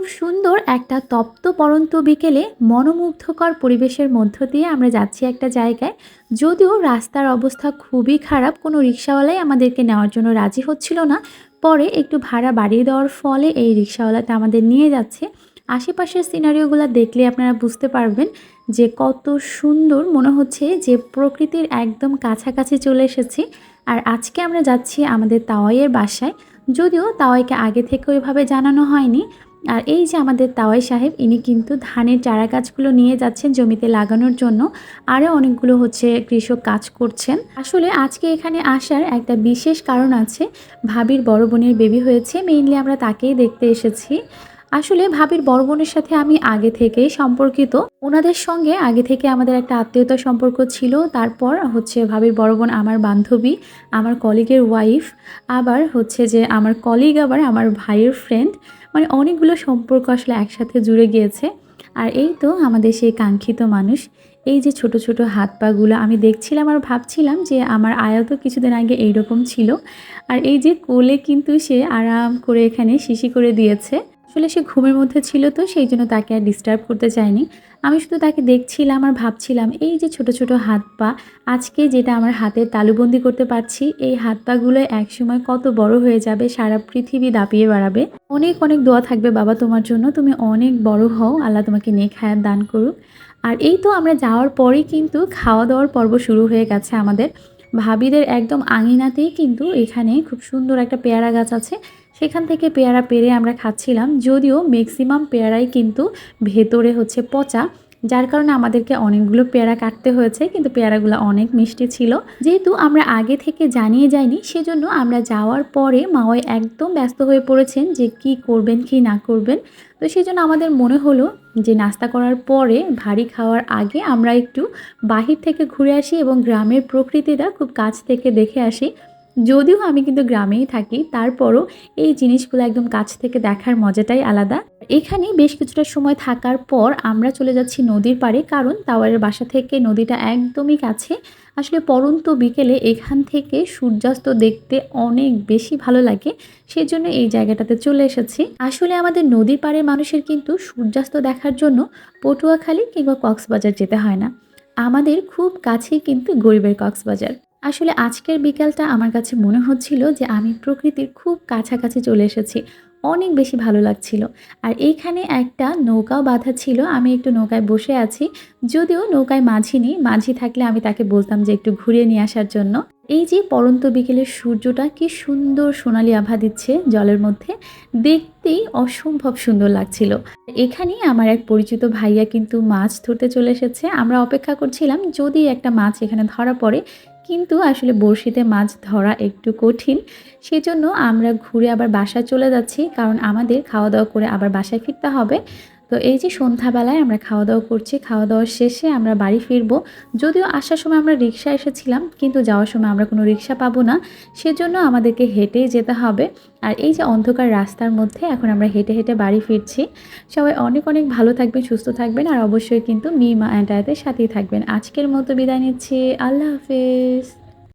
খুব সুন্দর একটা তপ্ত পরন্ত বিকেলে মনোমুগ্ধকর পরিবেশের মধ্য দিয়ে আমরা যাচ্ছি একটা জায়গায়। যদিও রাস্তার অবস্থা খুবই খারাপ, কোনো রিক্সাওয়ালাই আমাদেরকে নেওয়ার জন্য রাজি হচ্ছিল না। পরে একটু ভাড়া বাড়িয়ে দেওয়ার ফলে এই রিক্সাওয়ালাটা আমাদের নিয়ে যাচ্ছে। আশেপাশের সিনারিওগুলো দেখলে আপনারা বুঝতে পারবেন যে কত সুন্দর মনে হচ্ছে যে প্রকৃতির একদম কাছাকাছি চলে এসেছি। আর আজকে আমরা যাচ্ছি আমাদের তাওয়াইয়ের বাসায়। যদিও তাওয়াইকে আগে থেকে ওইভাবে জানানো হয়নি আর এই যে আমাদের তাওয়াই সাহেব, ইনি কিন্তু ধানের চারা গাছগুলো নিয়ে যাচ্ছেন জমিতে লাগানোর জন্য। আরও অনেকগুলো হচ্ছে কৃষক কাজ করছেন। আসলে আজকে এখানে আসার একটা বিশেষ কারণ আছে, ভাবির বড় বোনের বেবি হয়েছে, মেইনলি আমরা তাকেই দেখতে এসেছি। আসলে ভাবির বড় বোনের সাথে আমি আগে থেকেই সম্পর্কিত। ওনাদের সঙ্গে আগে থেকে আমাদের একটা আত্মীয়তার সম্পর্ক ছিল, তারপর হচ্ছে ভাবির বড় বোন আমার বান্ধবী, আমার কলিগের ওয়াইফ আবার হচ্ছে যে আমার কলিগ আবার আমার ভাইয়ের ফ্রেন্ড মানে অনেকগুলো সম্পর্ক আসলে একসাথে জুড়ে গিয়েছে। আর এই তো আমাদের সেই কাঙ্ক্ষিত মানুষ। এই যে ছোট ছোট হাত পাগুলো আমি দেখছিলাম আর ভাবছিলাম যে আমার আয়াতও কিছুদিন আগে এইরকম ছিল। আর এই যে কোলে কিন্তু সে আরাম করে এখানে শিশি করে দিয়েছে। আসলে সে ঘুমের মধ্যে ছিল তো, সেই জন্য তাকে আর ডিস্টার্ব করতে চাইনি আমি শুধু তাকে দেখছিলাম আর ভাবছিলাম, এই যে ছোট ছোট হাত পা, আজকে যেটা আমার হাতের তালুবন্দি করতে পারছি, এই হাত পাগুলো একসময় কত বড় হয়ে যাবে, সারা পৃথিবী দাপিয়ে বেড়াবে। অনেক অনেক দোয়া থাকবে বাবা তোমার জন্য, তুমি অনেক বড় হও, আল্লাহ তোমাকে নেক হায়াত দান করুক। আর এই তো আমরা যাওয়ার পরেই কিন্তু খাওয়া দাওয়ার পর্ব শুরু হয়ে গেছে আমাদের। ভাবিদের একদম আঙিনাতেই কিন্তু এখানে খুব সুন্দর একটা পেয়ারা গাছ আছে। সেখান থেকে পেয়ারা পেরে আমরা খাচ্ছিলাম, যদিও ম্যাক্সিমাম পেয়ারাই কিন্তু ভেতরে হচ্ছে পচা। যার কারণে আমাদেরকে অনেকগুলো পেয়ারা কাটতে হয়েছে, কিন্তু পেয়ারাগুলো অনেক মিষ্টি ছিল। যেহেতু আমরা আগে থেকে জানিয়ে যাইনি, সেজন্য আমরা যাওয়ার পরে মাওয়াই একদম ব্যস্ত হয়ে পড়েছেন যে কি করবেন, কি না করবেন। তো সেই জন্য আমাদের মনে হলো যে নাস্তা করার পরে ভারী খাওয়ার আগে আমরা একটু বাহির থেকে ঘুরে আসি এবং গ্রামের প্রকৃতিটা খুব কাছ থেকে দেখে আসি। যদিও আমি কিন্তু গ্রামেই থাকি, তারপরও এই জিনিসগুলো একদম কাছ থেকে দেখার মজাটাই আলাদা। এখানে বেশ কিছুটা সময় থাকার পর আমরা চলে যাচ্ছি নদীর পাড়ে, কারণ টাওয়ারের বাসা থেকে নদীটা একদমই কাছে। আসলে পরন্ত বিকেলে এখান থেকে সূর্যাস্ত দেখতে অনেক বেশি ভালো লাগে, সেজন্য এই জায়গাটাতে চলে এসেছি। আসলে আমাদের নদীর পাড়ের মানুষের কিন্তু সূর্যাস্ত দেখার জন্য পটুয়াখালী কিংবা কক্সবাজার যেতে হয় না। আমাদের খুব কাছেই কিন্তু গরিবের কক্সবাজার। আসলে আজকের বিকালটা আমার কাছে মনে হচ্ছিল যে আমি প্রকৃতির খুব কাছাকাছি চলে এসেছি। অনেক বেশি ভালো লাগছিল। আর এইখানে একটা নৌকাও বাঁধা ছিল। আমি একটু নৌকায় বসে আছি। যদিও নৌকায় মাঝি নেই। মাঝি থাকলে আমি তাকে বলতাম যে একটু ঘুরিয়ে নিয়ে আসার জন্য। এই যে পরন্ত বিকেলের সূর্যটা কি সুন্দর সোনালি আভা দিচ্ছে জলের মধ্যে। দেখতেই অসম্ভব সুন্দর লাগছিল। এখানেই আমার এক পরিচিত ভাইয়া কিন্তু মাছ ধরতে চলে এসেছে। আমরা অপেক্ষা করছিলাম, যদি একটা মাছ এখানে ধরা পড়ে কিন্তু আসলে বড়শিতে মাছ ধরা একটু কঠিন। সেজন্য আমরা ঘুরে আবার বাসায় চলে যাচ্ছি, কারণ আমাদের খাওয়া দাওয়া করে আবার বাসায় ফিরতে হবে। তো এই যে সন্ধ্যাবেলায় আমরা খাওয়া দাওয়া করছি খাওয়া দাওয়ার শেষে আমরা বাড়ি ফিরবো। যদিও আসার সময় আমরা রিক্সা এসেছিলাম, কিন্তু যাওয়ার সময় আমরা কোনো রিক্সা পাবো না। সেজন্য আমাদেরকে হেঁটেই যেতে হবে। আর এই যে অন্ধকার রাস্তার মধ্যে এখন আমরা হেঁটে হেঁটে বাড়ি ফিরছি। সবাই অনেক অনেক ভালো থাকবেন, সুস্থ থাকবেন, আর অবশ্যই কিন্তু মি মা অ্যান্ড সাথেই থাকবেন। আজকের মতো বিদায় নিচ্ছি। আল্লাহ হাফেজ।